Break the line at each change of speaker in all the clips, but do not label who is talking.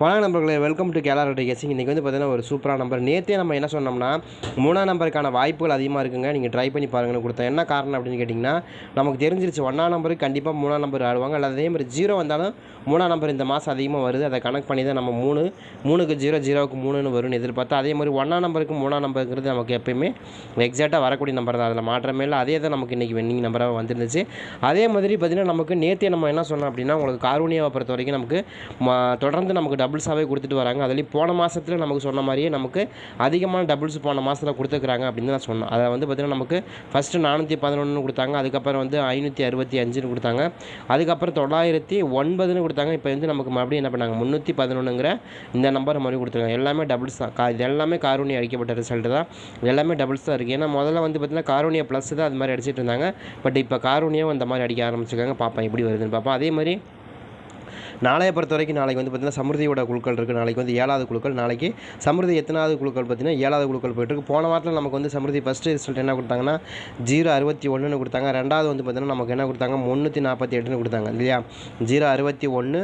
வணக்கம் நம்பர்களே welcome to கேலார் கேசிங் இன்றைக்கி வந்து பார்த்தீங்கன்னா ஒரு சூப்பரான நம்பர் நேற்றே நம்ம என்ன சொன்னோம்னா மூணாம் நம்பருக்கான வாய்ப்புகள் அதிகமாக இருக்குங்க. நீங்கள் ட்ரை பண்ணி பாருங்கன்னு கொடுத்தோம் என்ன காரணம் அப்படின்னு கேட்டிங்கன்னா நமக்கு தெரிஞ்சிருச்சு ஒன்றாம் நம்பருக்கு கண்டிப்பாக மூணாம் நம்பர் ஆடுவாங்க. அல்லது அதே மாதிரி ஜீரோ வந்தாலும் மூணாம் நம்பர் இந்த மாதம் அதிகமாக வருது. அதை கனெக்ட் பண்ணி தான் நம்ம மூணு மூணுக்கு ஜீரோ ஜீரோவுக்கு மூணுன்னு வரும்னு எதிர்பார்த்தா அதே மாதிரி ஒன்றாம் நம்பருக்கு மூணாம் நம்பருங்கிறது நமக்கு எப்பயுமே எக்ஸாக்டாக வரக்கூடிய நம்பர் தான். அதில் மாற்றமே இல்லை. அதே தான் நமக்கு இன்றைக்கி வென்னிங் நம்பராக வந்துருந்துச்சு. அதே மாதிரி பார்த்திங்கன்னா நமக்கு நேற்றே நம்ம என்ன சொன்னோம் அப்படின்னா உங்களுக்கு காரூனியாவை பொறுத்த வரைக்கும் நமக்கு தொடர்ந்து நமக்கு டபுள்ஸாகவே கொடுத்துட்டு வராங்க. அதுலேயும் போன மாதத்தில் நமக்கு சொன்ன மாதிரியே நமக்கு அதிகமான டபுள்ஸ் போன மாதத்தில் கொடுத்துருக்குறாங்க அப்படின்னு தான் சொன்னோம். அதை வந்து பார்த்திங்கன்னா நமக்கு ஃபஸ்ட்டு நானூற்றி பதினொன்று கொடுத்தாங்க. அதுக்கப்புறம் வந்து ஐநூற்றி அறுபத்தி அஞ்சுன்னு கொடுத்தாங்க. அதுக்கப்புறம் தொள்ளாயிரத்தி ஒன்பதுன்னு கொடுத்தாங்க. இப்போ வந்து நமக்கு மறுபடியும் என்ன பண்ணாங்க? முந்நூற்றி பதினொன்றுங்கிற இந்த நம்பர் மறுபடியும் கொடுத்துருக்காங்க. எல்லாமே டபுள்ஸ் தான். கா இது எல்லாமே காரூனி அடிக்கப்பட்ட ரிசல்ட்டு தான். எல்லாமே டபுள்ஸ் தான் இருக்குது ஏன்னா முதல்ல வந்து பார்த்திங்கன்னா காரூனியா ப்ளஸ் தான் அது மாதிரி அடிச்சிட்டு இருந்தாங்க. பட் இப்போ காரூனியும் அந்த மாதிரி அடிக்க ஆரம்பிச்சிருக்காங்க. பார்ப்போம் எப்படி வருதுன்னு பார்ப்போம் அதே மாதிரி நாளைய பொறுத்த வரைக்கும் நாளைக்கு வந்து பார்த்திங்கன்னா சமிருதியோட குழுக்கள் இருக்குது நாளைக்கு வந்து ஏழாவது குழுக்கள். நாளைக்கு சமிருதி எத்தனாவது குழுக்கள் பார்த்தீங்கன்னா ஏழாவது குழுக்கள் போயிட்டுருக்கு போன வாரத்தில் நமக்கு வந்து சமிருதி ஃபஸ்ட்டு ரிசல்ட் என்ன கொடுத்தாங்கன்னா ஜீரோ அறுபத்தி ஒன்றுன்னு கொடுத்தாங்க. ரெண்டாவது வந்து பார்த்திங்கன்னா நமக்கு என்ன கொடுத்தாங்க? முந்நூற்றி நாற்பத்தி எட்டுன்னு கொடுத்தாங்க இல்லையா? ஜீரோ அறுபத்தி ஒன்று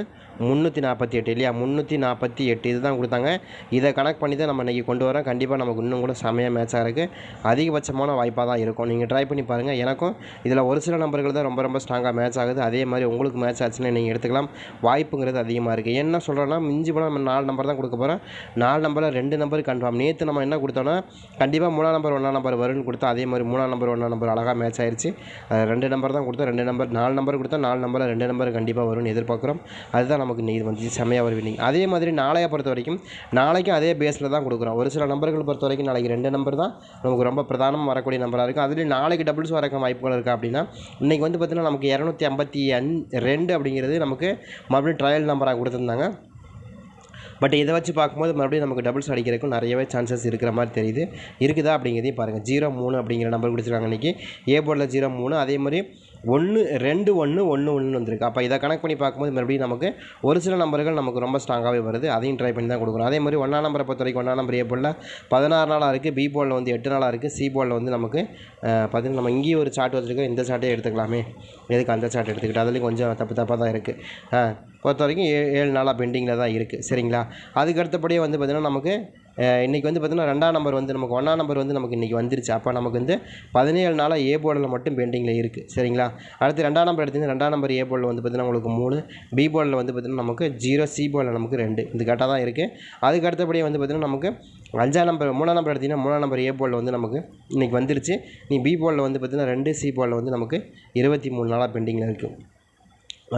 முந்நூற்றி நாற்பத்தி எட்டு இல்லையா? முந்நூற்றி நாற்பத்தி எட்டு இதுதான் கொடுத்தாங்க. இதை கனெக்ட் பண்ணி தான் நம்ம இன்றைக்கி கொண்டு வரோம். கண்டிப்பாக நமக்கு இன்னும் கூட செமையாக மேட்ச் இருக்குது அதிகபட்சமான வாய்ப்பாக தான் இருக்கும். நீங்கள் ட்ரை பண்ணி பாருங்கள் எனக்கும் இதில் ஒரு சில நம்பர்கள் தான் ரொம்ப ரொம்ப ஸ்ட்ராங்காக மேட்ச் ஆகுது. அதே மாதிரி உங்களுக்கு மேட்ச் ஆச்சுன்னா நீங்கள் எடுத்துக்கலாம். வாய்ப்புங்கிறது அதிகமாக இருக்குது என்ன சொல்கிறோன்னா மிஞ்சி போனால் நம்ம நாலு நம்பர் தான் கொடுக்க போகிறோம் நாலு நம்பரில் ரெண்டு நம்பர் கன்ஃபார்ம் நேற்று நம்ம என்ன கொடுத்தோன்னா கண்டிப்பாக மூணாம் நம்பர் ஒன்றாம் நம்பர் வரும்னு கொடுத்தா அதே மாதிரி மூணாம் நம்பர் ஒன்றாம் நம்பர் அழகாக மேட்ச் ஆயிடுச்சு அது ரெண்டு நம்பர் தான் கொடுத்தோம். ரெண்டு நம்பர் நாலு நம்பர் கொடுத்தா நாலு நம்பரில் ரெண்டு நம்பர் கண்டிப்பாக வரும்னு எதிர்பார்க்குறோம். அதுதான் நமக்கு இது வந்து செம்மையாக ஒரு வின்னிங் அதே மாதிரி நாளையை பொறுத்த வரைக்கும் நாளைக்கும் அதே பேஸில் தான் கொடுக்குறோம். ஒரு சில நம்பர்கள் பொறுத்த வரைக்கும் நாளைக்கு ரெண்டு நம்பர் தான் நமக்கு ரொம்ப பிரதானமாக வரக்கூடிய நம்பராக இருக்கும். அதுலேயும் நாளைக்கு டபுள்ஸ் வரக்க வாய்ப்புகள் இருக்கா அப்படின்னா இன்றைக்கி வந்து பார்த்திங்கன்னா நமக்கு இரநூத்தி ஐம்பத்தி அஞ் ரெண்டு அப்படிங்கிறது நமக்கு மறுபடியும் ட்ரையல் நம்பராக கொடுத்துருந்தாங்க. பட் இதை வச்சு பார்க்கும்போது மறுபடியும் நமக்கு டபுள்ஸ் அடிக்கிறதுக்கும் நிறையவே சான்சஸ் இருக்கிற மாதிரி தெரியுது. இருக்குதா அப்படிங்கிறதையும் பாருங்கள் ஜீரோ மூணு அப்படிங்கிற நம்பர் கொடுத்துருக்காங்க இன்றைக்கி ஏ போர்டில் ஜீரோ மூணு. அதே மாதிரி ஒன்று ரெண்டு ஒன்று ஒன்று ஒன்று வந்திருக்கு. அப்போ இதை கணக்கு பண்ணி பார்க்கும்போது மறுபடியும் நமக்கு ஒரு சில நம்பர்கள் நமக்கு ரொம்ப ஸ்ட்ராங்காகவே வருது. அதையும் ட்ரை பண்ணி தான் கொடுக்குறோம். அதே மாதிரி ஒன்றாம் நம்பரை பொறுத்த வரைக்கும் ஒன்றாம் நம்பர் ஏ பதினாறு நாளாக இருக்குது பி போலில் வந்து எட்டு நாளாக இருக்குது சி போலில் வந்து நமக்கு பார்த்திங்கன்னா நம்ம இங்கேயும் ஒரு சார்ட் வச்சுருக்கோம் இந்த சார்ட்டே எடுத்துக்கலாமே. எதுக்கு அந்த சார்ட் எடுத்துக்கிட்டு? அதுலேயும் கொஞ்சம் தப்பு தப்பாக தான் இருக்குது பொறுத்த வரைக்கும் ஏ ஏழு நாளாக பெண்டிங்கில் தான் இருக்குது சரிங்களா? அதுக்கு அடுத்தபடியே வந்து பார்த்திங்கன்னா நமக்கு இன்றைக்கி வந்து பார்த்திங்கன்னா ரெண்டாம் நம்பர் வந்து நமக்கு ஒன்றாம் நம்பர் வந்து நமக்கு இன்றைக்கி வந்துருச்சு. அப்போ நமக்கு வந்து பதினேழு நாளாக ஏ போர்டில் மட்டும் பெண்டிங்கில் இருக்குது சரிங்களா? அடுத்து ரெண்டாம் நம்பர் எடுத்திங்கன்னா ரெண்டாம் நம்பர் ஏ போர்டில் வந்து பார்த்திங்கன்னா உங்களுக்கு மூணு பி போர்டில் வந்து பார்த்திங்கன்னா நமக்கு ஜீரோ சி போர்டில் நமக்கு ரெண்டு. இது கரெக்டாக தான் இருக்குது அதுக்கு அடுத்தபடியே வந்து பார்த்திங்கன்னா நமக்கு அஞ்சாம் நம்பர் மூணாம் நம்பர் எடுத்திங்கன்னா மூணாம் நம்பர் ஏ போர்டில் வந்து நமக்கு இன்றைக்கி வந்துருச்சு. நீ பி போர்டில் வந்து பார்த்திங்கன்னா ரெண்டு சி போர்டில் வந்து நமக்கு இருபத்தி மூணு நாளாக பெண்டிங்கில் இருக்குது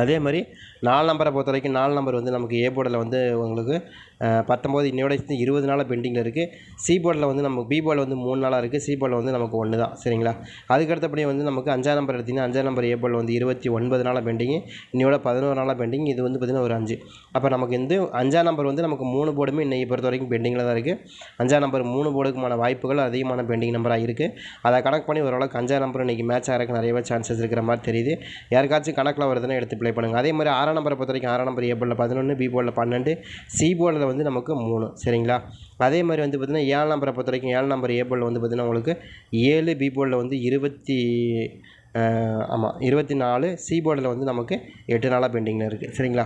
அதே மாதிரி நாலு நம்பரை பொறுத்த வரைக்கும் நாலு நம்பர் வந்து நமக்கு ஏ போர்டில் வந்து உங்களுக்கு பத்தொம்போது இன்னையோட சேர்த்து இருபது நாளாக பெண்டிங்கில் இருக்குது சி போர்டில் வந்து நமக்கு பி போர்டில் வந்து மூணு நாளாக இருக்குது சி போர்டில் வந்து நமக்கு ஒன்று தான். சரிங்களா? அதுக்கடுத்தபடியே வந்து நமக்கு அஞ்சாம் நம்பர் எடுத்திங்கன்னா அஞ்சாம் நம்பர் ஏ போர்டில் வந்து இருபத்தி ஒன்பது நாளாக பெண்டிங் இன்னையோட பதினோரு நாளாக பெண்டிங் இது வந்து பார்த்திங்கன்னா ஒரு அஞ்சு. அப்போ நமக்கு வந்து அஞ்சாம் நம்பர் வந்து நமக்கு மூணு போர்டுமே இன்றைக்கி பொறுத்த வரைக்கும் பெண்டிங்கில் தான் இருக்குது அஞ்சாம் நம்பர் மூணு போர்டுக்குமான வாய்ப்புகள் அதிகமான பெண்டிங் நம்பராக இருக்குது அதை கணக்கு பண்ணி ஓரளவுக்கு அஞ்சாம் நம்பர் இன்றைக்கி மேட்ச் ஆகிறதுக்கு நிறையவே சான்சஸ் இருக்கிற மாதிரி தெரியுது. யாருக்காச்சும் கணக்கில் வருதுன்னா எடுத்து ப்ளே பண்ணுங்கள் அதே மாதிரி ஆறாம் நம்பரை பொறுத்த வரைக்கும் ஆறாம் நம்பர் ஏ போர்டில் பதினொன்று பி போர்டில் பன்னெண்டு சி போர்டில் வந்து நமக்கு மூணு. சரிங்களா? அதே மாதிரி வந்து பார்த்திங்கன்னா ஏழு நம்பரை பொறுத்த வரைக்கும் ஏழு நம்பர் ஏ வந்து பார்த்திங்கன்னா உங்களுக்கு ஏழு பி போர்டில் வந்து இருபத்தி ஆமாம் இருபத்தி நாலு சி போர்டில் வந்து நமக்கு எட்டு நாளாக பெண்டிங்கில் இருக்குது சரிங்களா?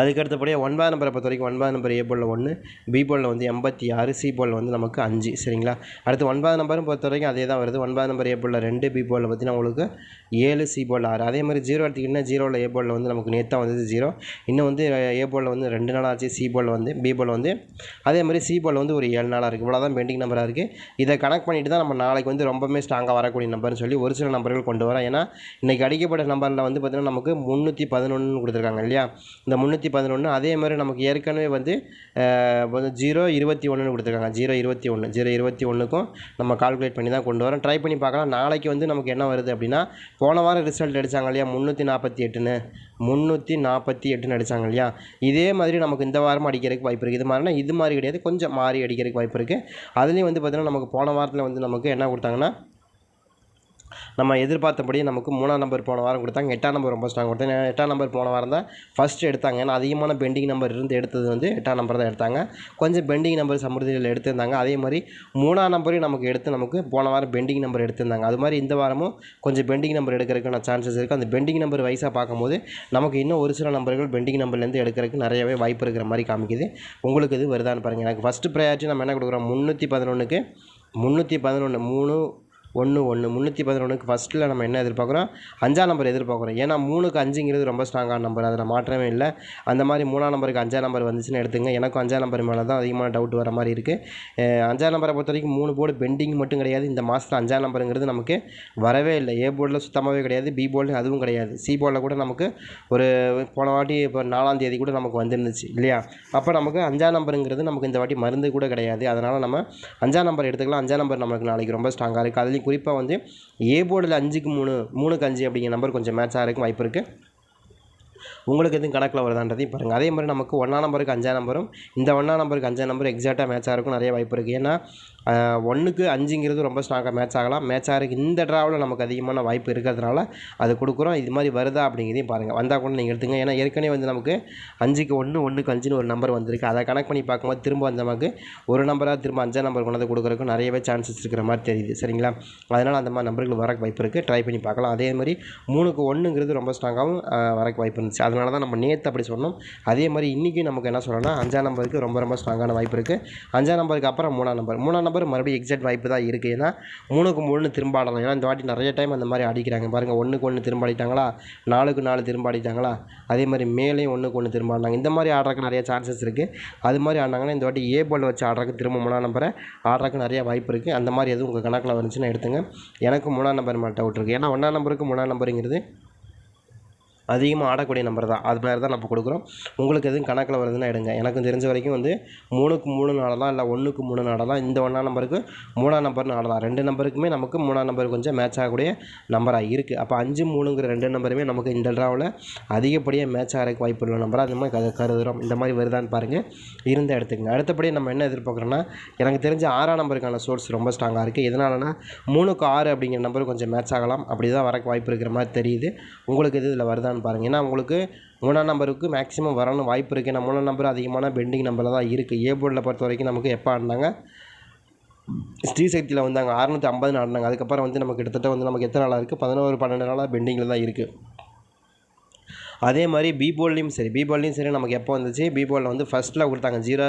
அதுக்கு அடுத்தபடியாக ஒன்பதாம் நம்பரை பொறுத்த வரைக்கும் ஒன்பதாம் நம்பர் ஏ போலில் ஒன்று பி போலில் வந்து எண்பத்தி ஆறு சி போலில் வந்து நமக்கு அஞ்சு. சரிங்களா? அடுத்து ஒன்பதாம் நம்பரும் பொறுத்த வரைக்கும் அதே தான் வருது. ஒன்பதாம் நம்பர் ஏ போலில் ரெண்டு பி போலில் பார்த்தீங்கன்னா உங்களுக்கு ஏழு சி போலில் ஆறு. அதே மாதிரி ஜீரோ எடுத்துக்கிட்டிங்கன்னா ஜீரோவில் ஏ போலில் வந்து நமக்கு நேற்று வந்தது ஜீரோ. இன்னும் வந்து ஏ போலில் வந்து ரெண்டு நாள் ஆச்சு சி போலில் வந்து பி போர்டில் வந்து அதே மாதிரி சி போலில் வந்து ஒரு ஏழு நாளாக இருக்குது இவ்வளோ தான் பெண்டிங் நம்பராக இருக்குது இதை கனெக்ட் பண்ணிட்டு தான் நம்ம நாளைக்கு வந்து ரொம்பவே ஸ்ட்ராங்காக வரக்கூடிய நம்பர்னு சொல்லி ஒரு சில நம்பர்கள் கொண்டு வரோம். ஏன்னா இன்றைக்கி அடிக்கப்பட்ட நம்பரில் வந்து பார்த்திங்கன்னா நமக்கு முந்நூற்றி பதினொன்று கொடுத்துருக்காங்க இல்லையா? இந்த முந்நூற்றி பதினொன்று அதே மாதிரி நமக்கு ஏற்கனவே வந்து ஜீரோ இருபத்தி ஒன்றுன்னு கொடுத்துருக்காங்க. ஜீரோ இருபத்தி ஒன்று ஜீரோ இருபத்தி ஒன்றுக்கும் நம்ம கால்குலேட் பண்ணி தான் கொண்டு வரோம். ட்ரை பண்ணி பார்க்கலாம். நாளைக்கு வந்து நமக்கு என்ன வருது அப்படின்னா போன வாரம் ரிசல்ட் அடித்தாங்க இல்லையா? முந்நூற்றி நாற்பத்தி எட்டுன்னு. முந்நூற்றி நாற்பத்தி எட்டுன்னு அடித்தாங்க இல்லையா? இதே மாதிரி நமக்கு இந்த வாரம் அடிக்கிறதுக்கு வாய்ப்பு இருக்குது. இது மாதிரினா இது மாதிரி கிடையாது. கொஞ்சம் மாறி அடிக்கிறதுக்கு வாய்ப்பு இருக்குது. அதுலேயும் வந்து பார்த்திங்கன்னா நமக்கு போன வாரத்தில் வந்து நமக்கு என்ன கொடுத்தாங்கன்னா நம்ம எதிர்பார்த்தபடி நமக்கு மூணாம் நம்பர் போன வாரம் கொடுத்தாங்க. எட்டாம் நம்பர் ரொம்ப ஸ்ட்ராங் கொடுத்தாங்க எட்டாம் நம்பர் போன வாரம் தான் ஃபஸ்ட்டு எடுத்தாங்க. ஏன்னா அதிகமான பெண்டிங் நம்பர் இருந்து எடுத்தது வந்து எட்டாம் நம்பர் தான் எடுத்தாங்க. கொஞ்சம் பெண்டிங் நம்பர் சமிருதியில் எடுத்திருந்தாங்க. அதே மாதிரி மூணாம் நம்பரையும் நமக்கு எடுத்து நமக்கு போன வாரம் பெண்டிங் நம்பர் எடுத்திருந்தாங்க. அது மாதிரி இந்த வாரமும் கொஞ்சம் பெண்டிங் நம்பர் எடுக்கிறதுக்கான சான்சஸ் இருக்குது அந்த பெண்டிங் நம்பர் வைஸாக பார்க்கும்போது நமக்கு இன்னும் ஒரு சில நம்பர்கள் பெண்டிங் நம்பர்லேருந்து எடுக்கிறதுக்கு நிறையவே வாய்ப்பு இருக்கிற மாதிரி காமிக்குது. உங்களுக்கு இது வருதான்னு பாருங்கள் எனக்கு ஃபஸ்ட்டு ப்ரையாரிட்டி நம்ம என்ன கொடுக்குறோம்? முந்நூற்றி பதினொன்றுக்கு முந்நூற்றி பதினொன்று மூணு ஒன்று ஒன்று. முந்நூற்றி பதினொன்றுக்கு ஃபஸ்ட்டில் நம்ம என்ன எதிர்பார்க்குறோம்? அஞ்சாம் நம்பர் எதிர்பார்க்குறோம். ஏன்னா மூணுக்கு அஞ்சுங்கிறது ரொம்ப ஸ்ட்ராங்கான நம்பர் அதில் மாற்றமே இல்லை. அந்த மாதிரி மூணாம் நம்பருக்கு அஞ்சாம் நம்பர் வந்துச்சுன்னு எடுத்துங்க. எனக்கும் அஞ்சாம் நம்பர் மேலே தான் அதிகமான டவுட் வர மாதிரி இருக்குது அஞ்சாம் நம்பரை பொறுத்த வரைக்கும் மூணு போர்டு பெண்டிங் மட்டும் கிடையாது. இந்த மாதத்தில் அஞ்சாம் நம்பருங்கிறது நமக்கு வரவே இல்லை. ஏ போர்டில் சுத்தமாகவே கிடையாது. பி போர்டில் அதுவும் கிடையாது. சி போர்டில் கூட நமக்கு ஒரு போன வாட்டி இப்போ நாலாம் தேதி கூட நமக்கு வந்துருந்துச்சு இல்லையா? அப்போ நமக்கு அஞ்சாம் நம்பருங்கிறது நமக்கு இந்த வாட்டி மருந்து கூட கிடையாது. அதனால் நம்ம அஞ்சாம் நம்பர் எடுத்துக்கலாம். அஞ்சாம் நம்பர் நமக்கு நாளைக்கு ரொம்ப ஸ்ட்ராங்காக இருக்குது அதுலேயும் குறிப்பாக வந்து ஏ போர்டில் அஞ்சுக்கு மூணு மூணுக்கு அஞ்சு அப்படிங்கிற நம்பர் கொஞ்சம் மேட்ச் ஆகிறதுக்கு வாய்ப்பு இருக்குது உங்களுக்கு எதுவும் கணக்கில் வருதான்றதையும் பாருங்கள் அதே மாதிரி நமக்கு ஒன்றாம் நம்பருக்கு அஞ்சாம் நம்பரும் இந்த ஒன்றாம் நம்பருக்கு அஞ்சாம் நம்பர் எக்ஸாக்டாக மேட்ச் இருக்கும் நிறைய வாய்ப்பு இருக்குது ஏன்னா ஒன்றுக்கு அஞ்சுங்கிறது ரொம்ப ஸ்ட்ராங்காக மேட்ச் ஆகலாம். மேட்ச் ஆகிறதுக்கு இந்த ட்ராவில் நமக்கு அதிகமான வாய்ப்பு இருக்கிறதுனால அது கொடுக்குறோம். இது மாதிரி வருதா அப்படிங்கிறதையும் பாருங்கள் வந்தால் கூட நீங்கள் எடுத்துங்க. ஏன்னா ஏற்கனவே வந்து நமக்கு அஞ்சுக்கு ஒன்று ஒன்றுக்கு அஞ்சுன்னு ஒரு நம்பர் வந்திருக்கு. அதை கனெக்ட் பண்ணி பார்க்கும்போது திரும்ப அந்த நமக்கு ஒரு நம்பராக திரும்ப அஞ்சாம் நம்பர் கொண்டாந்து கொடுக்குறதுக்கு நிறையவே சான்சஸ் இருக்கிற மாதிரி தெரியுது. சரிங்களா? அதனால் அந்த மாதிரி நம்பர்கள் வரக்கு வாய்ப்பு இருக்குது ட்ரை பண்ணி பார்க்கலாம். அதே மாதிரி மூணுக்கு ஒன்றுங்கிறது ரொம்ப ஸ்ட்ராங்காகவும் வரக்கு வாய்ப்பு இருந்துச்சு. அதனால தான் நம்ம நேற்று அப்படி சொன்னோம். அதே மாதிரி இன்றைக்கி நமக்கு என்ன சொல்லணும்னா அஞ்சாம் நம்பருக்கு ரொம்ப ரொம்ப ஸ்ட்ராங்கான வாய்ப்பு இருக்குது அஞ்சாம் நம்பருக்கு அப்புறம் மூணாம் நம்பர். மூணாம் நம்பர் மறுபடியும் எக்ஸாக்ட் வாய்ப்பு தான் இருக்குது ஏன்னா மூணுக்கு மூணு திரும்ப ஆடலாம் ஏன்னா இந்த வாட்டி நிறைய டைம் அந்த மாதிரி அடிக்கிறாங்க. பாருங்கள் ஒன்றுக்கு ஒன்று திரும்ப ஆடிட்டாங்களா நாலுக்கு நாலு திரும்ப ஆடிட்டாங்களா அதே மாதிரி மேலேயும் ஒன்றுக்கு ஒன்று திரும்ப ஆடினாங்க இந்த மாதிரி ஆடுறதுக்கு நிறைய சான்சஸ் இருக்குது அது மாதிரி ஆடினாங்கன்னா இந்த வாட்டி ஏ பால் வச்சு ஆடுறதுக்கு திரும்ப மூணாம் நம்பரை ஆடுறதுக்கு நிறைய வாய்ப்பு இருக்குது அந்த மாதிரி எதுவும் உங்கள் கணக்கில் வந்துச்சுன்னா எடுத்துங்க. எனக்கு மூணாம் நம்பர் மேலே டவுட் இருக்குது ஏன்னா ஒன்றாம் நம்பருக்கு மூணாம் நம்பருங்கிறது அதிகமாக ஆடக்கூடிய நம்பர் தான். அது மாதிரி தான் நம்ம கொடுக்குறோம். உங்களுக்கு எதுவும் கணக்கில் வருதுன்னா எடுங்க. எனக்கு தெரிஞ்ச வரைக்கும் வந்து மூணுக்கு மூணு நாடலாம் இல்லை ஒன்றுக்கு மூணு நாடலாம் இந்த ஒன்றாம் நம்பருக்கு மூணாம் நம்பர்னு ஆடலாம். ரெண்டு நம்பருக்குமே நமக்கு மூணாம் நம்பர் கொஞ்சம் மேட்ச் ஆகக்கூடிய நம்பராக இருக்குது அப்போ அஞ்சு மூணுங்கிற ரெண்டு நம்பருமே நமக்கு இந்த ட்ராவில் அதிகப்படியாக மேட்ச் ஆகிறதுக்கு வாய்ப்பு உள்ள நம்பராக அது மாதிரி க கருதுகிறோம் இந்த மாதிரி வருதான்னு பாருங்கள் இருந்த எடுத்துக்கங்க. அடுத்தபடியே நம்ம என்ன எதிர்பார்க்குறோன்னா எனக்கு தெரிஞ்ச ஆறாம் நம்பருக்கான சோர்ஸ் ரொம்ப ஸ்ட்ராங்காக இருக்குது எதனாலனா மூணுக்கு ஆறு அப்படிங்கிற நம்பர் கொஞ்சம் மேட்ச் ஆகலாம். அப்படி தான் வரக்கு வாய்ப்பு இருக்கிற மாதிரி தெரியுது. உங்களுக்கு இது இதில் வருதான்னு பாருங்கள் ஏன்னா உங்களுக்கு மூணாம் நம்பருக்கு மேக்ஸிமம் வரணும் வாய்ப்பு இருக்குது ஏன்னா மூணாம் நம்பர் அதிகமான பெண்டிங் நம்பரில் தான் இருக்குது ஏ போர்டில் பொறுத்த வரைக்கும் நமக்கு எப்போ ஆடினாங்க? ஸ்ரீசக்தியில் வந்து வந்தாங்க. அறநூற்றி ஐம்பது ஆடினாங்க. அதுக்கப்புறம் வந்து நமக்கு கிட்டத்தட்ட வந்து நமக்கு எத்தனை நாளாக இருக்குது பதினோரு பன்னெண்டு நாளாக பெண்டிங்கில் தான் இருக்குது அதே மாதிரி பீபோல்லையும் சரி. பீபோல்லையும் சரி நமக்கு எப்போ வந்துச்சு? பீபோலில் வந்து ஃபஸ்ட்டில் கொடுத்தாங்க. ஜீரோ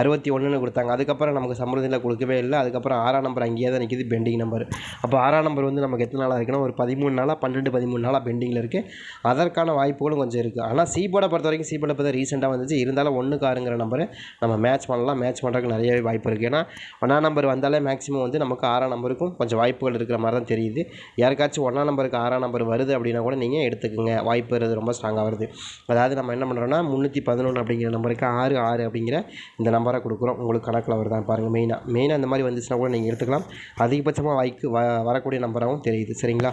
அறுபத்தி ஒன்றுன்னு கொடுத்தாங்க. அதுக்கப்புறம் நமக்கு சமൃദ്ധിயில் கொடுக்கவே இல்லை. அதுக்கப்புறம் ஆறாம் நம்பர் அங்கேயே தான் நிற்கிது பெண்டிங் நம்பர் அப்போ ஆறாம் நம்பர் வந்து நமக்கு எத்தனை நாளாக இருக்குன்னா ஒரு பதிமூணு நாளாக பன்னெண்டு பதிமூணு நாளாக பெண்டிங்கில் இருக்குது அதற்கான வாய்ப்புகளும் கொஞ்சம் இருக்குது ஆனால் சீபோர்டை பொறுத்த வரைக்கும் சீபோர்டை இப்போ ரீசெண்டாக வந்துச்சு. இருந்தாலும் ஒன்றுக்கு ஆறுங்கிற நம்பர் நம்ம மேட்ச் பண்ணலாம். மேட்ச் பண்ணுறதுக்கு நிறையவே வாய்ப்பு இருக்குது ஏன்னா ஒன்றாம் நம்பர் வந்தாலே மேக்ஸிமம் வந்து நமக்கு ஆறாம் நம்பருக்கும் கொஞ்சம் வாய்ப்புகள் இருக்கிற மாதிரி தான் தெரியுது. யாருக்காச்சும் ஒன்றாம் நம்பருக்கு ஆறாம் நம்பர் வருது அப்படின்னா கூட நீங்கள் எடுத்துக்கோங்க. வாய்ப்பு வருது ரொம்ப ஸ்ட்ராங்காக வருது அதாவது நம்ம என்ன பண்ணுறோன்னா முந்நூற்றி பதினொன்று அப்படிங்கிற நம்பருக்கு ஆறு ஆறு அப்படிங்கிற இந்த நம்பரை கொடுக்குறோம். உங்களுக்கு கணக்கில் வருதான் பாருங்கள் மெயினாக மெயினாக இந்த மாதிரி வந்துச்சுன்னா கூட நீங்கள் எடுத்துக்கலாம். அதிகபட்சமாக வாய்க்கு வ வரக்கூடிய நம்பராகவும் தெரியுது. சரிங்களா?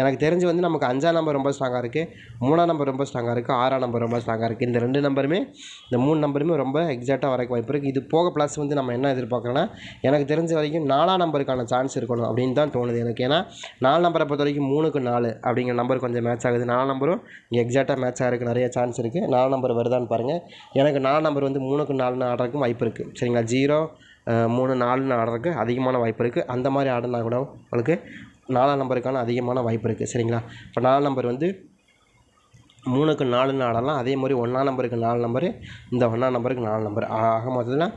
எனக்கு தெரிஞ்சு வந்து நமக்கு அஞ்சாம் நம்பர் ரொம்ப ஸ்ட்ராங்காக இருக்குது மூணாம் நம்பர் ரொம்ப ஸ்ட்ராங்காக இருக்குது ஆறாம் நம்பர் ரொம்ப ஸ்ட்ராங்காக இருக்குது இந்த ரெண்டு நம்பருமே இந்த மூணு நம்பருமே ரொம்ப எக்ஸாக்டாக வரக்கு வாய்ப்பு இருக்குது இது போக ப்ளஸ் வந்து நம்ம என்ன எதிர்பார்க்குறோன்னா எனக்கு தெரிஞ்ச வரைக்கும் நாலாம் நம்பருக்கான சான்ஸ் இருக்கணும் அப்படின்னு தான் தோணுது எனக்கு. ஏன்னா நாலு நம்பரை பொறுத்த வரைக்கும் மூணுக்கு நாலு அப்படிங்கிற நம்பர் கொஞ்சம் மேட்ச் ஆகுது. நாலு நம்பரும் எக்ஸாக்டாக மேட்ச் ஆகிறதுக்கு நிறைய சான்ஸ் இருக்குது நாலு நம்பர் வருதான்னு பாருங்கள் எனக்கு நாலு நம்பர் வந்து மூணுக்கு நாலுன்னு ஆடுறதுக்கும் வாய்ப்பு இருக்குது சரிங்களா? ஜீரோ மூணு நாலுன்னு ஆடுறதுக்கு அதிகமான வாய்ப்பு இருக்குது அந்த மாதிரி ஆடினா கூட உங்களுக்கு நாலாம் நம்பருக்கான அதிகமான வாய்ப்பு இருக்குது. சரிங்களா? இப்போ நாலாம் நம்பர் வந்து மூணுக்கு நாலுன்னு ஆடலாம் அதே மாதிரி ஒன்றாம் நம்பருக்கு நாலு நம்பரு இந்த ஒன்றாம் நம்பருக்கு நாலு நம்பர். ஆக மொத்தத்தில்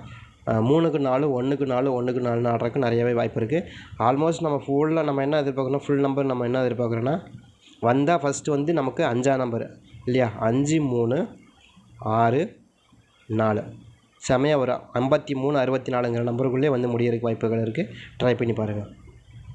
மூணுக்கு நாலு ஒன்றுக்கு நாலு ஒன்றுக்கு நாலுன்னு ஆடுறதுக்கு நிறையவே வாய்ப்பு இருக்குது. ஆல்மோஸ்ட் நம்ம ஃபுல்லாக நம்ம என்ன எதிர்பார்க்குறோம் ஃபுல் நம்பர் நம்ம என்ன எதிர்பார்க்குறோன்னா வந்தால் ஃபஸ்ட்டு வந்து நமக்கு அஞ்சாம் நம்பர் இல்லையா? அஞ்சு மூணு ஆறு நாலு. செமையாக வரும். ஐம்பத்தி மூணு அறுபத்தி நாலுங்கிற நம்பருக்குள்ளே வந்து முடியறதுக்கு வாய்ப்புகள் இருக்குது. ட்ரை பண்ணி பாருங்கள்